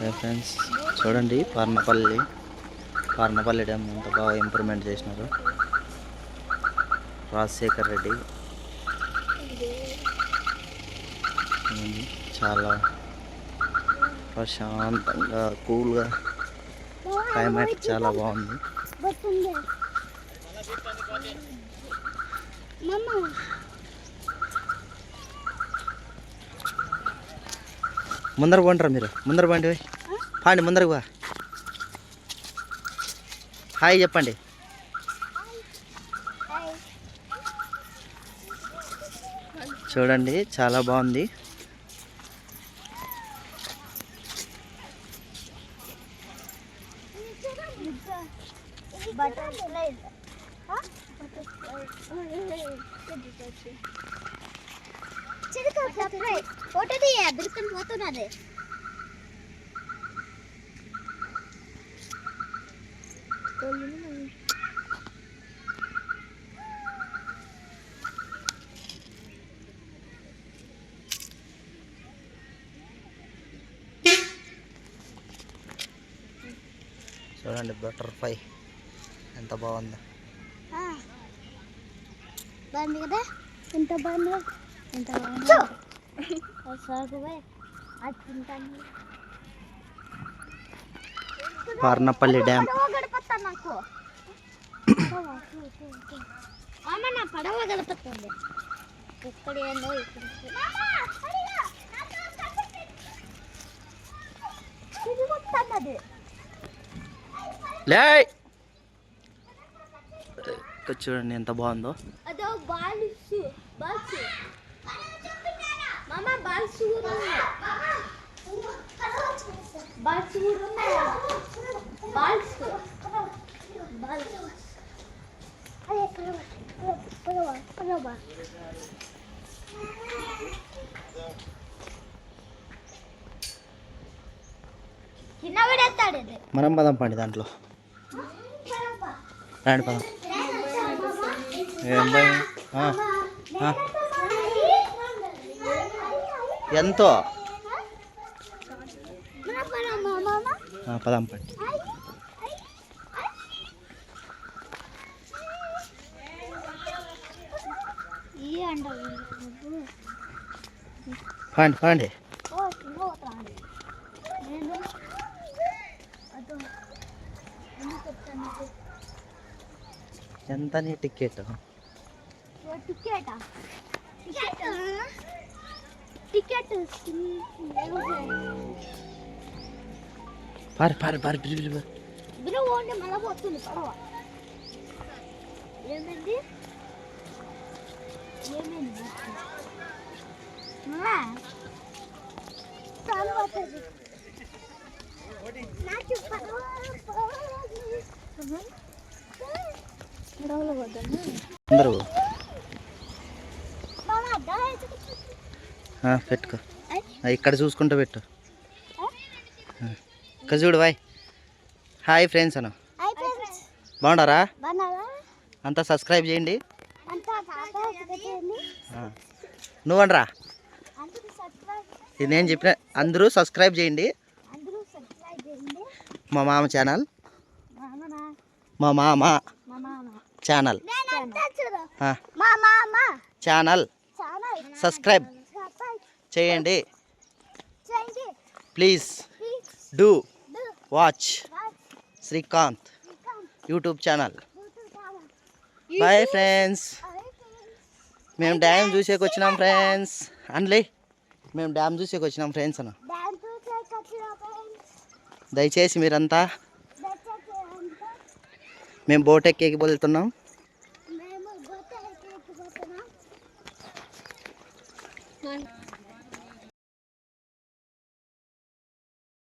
Hi friends చూడండి Parnapalli Parnapalli dam ఎంత బాగా ఇంప్రూవ్మెంట్ చేసినారు. రాజశేఖర్ రెడ్డి. చాలా ప్రశాంతంగా కూల్గా క్లైమేట్ చాలా బాగుంది. ముందర పోంటారా మీరు. ముందర పండి. పాండి ముందరకు బా హాయ్ చెప్పండి. చూడండి చాలా బాగుంది. బటర్ఫ్లై. ఫోటో తీయ బిరుకుని పోతున్నది చూడండి బటర్ఫ్లై ఎంత బాగుంది బాగుంది కదా ఎంత బాగుంది ఎంత బాగుంది సాగువే అది తింటాను పార్నపల్లి డ్యామ్ పడవ గడపత్తా నాకు అమ్మ నా పడవ గడపతుంది ఎక్కడ ఏందో ఇక్కడ ఇది వస్తున్నది లే ఇక్కడ చూడండి ఎంత బాగుందో అదో బాల్స్ బాల్స్ మామ బాల్స్ కూడా ఉన్నాయి. బాల్స్ బాల్స్ పడేస్తాడు ఇది. మనం పదం పండి దాంట్లో. రాండి పదం. ఏం భయం. ఎంతో? పదాం పట్టి. పండి పండి. ఎంత నీ టికెట్ టికెట్ టికెట్ పారి పారి పారి పిరి, పిరి, పారి. బిల్లు పోండి మళ్ళా పోతుంది పడవ ఏమైంది? ఏమైంది? చాలు పోతుంది. నాకు పడవ పడవలో పోతాను. అందరూ పెట్టుకో. ఇక్కడ చూసుకుంటూ పెట్టు. ఇక్కడ చూడు బాయ్. Hi friends Anu. బాగుండారా బాగున్నారా? అంతా సబ్స్క్రైబ్ చేయండి. నువ్వండ్రా ఇది నేను చెప్పిన అందరూ సబ్స్క్రైబ్ చేయండి. మా మామ ఛానల్. మా మామ. ఛానల్. ఛానల్. సబ్స్క్రైబ్. చేయండి. చేయండి. Please do watch Srikanth YouTube channel bye friends మేము డ్యామ్ చూసేకి వచ్చినాం ఫ్రెండ్స్ అనలే మేము డ్యామ్ చూసేకి వచ్చినాం ఫ్రెండ్స్ అన్న దయచేసి మీరంతా దయచేసి అంతా మేము బోట్ ఎక్కేకి వెళ్తున్నాం.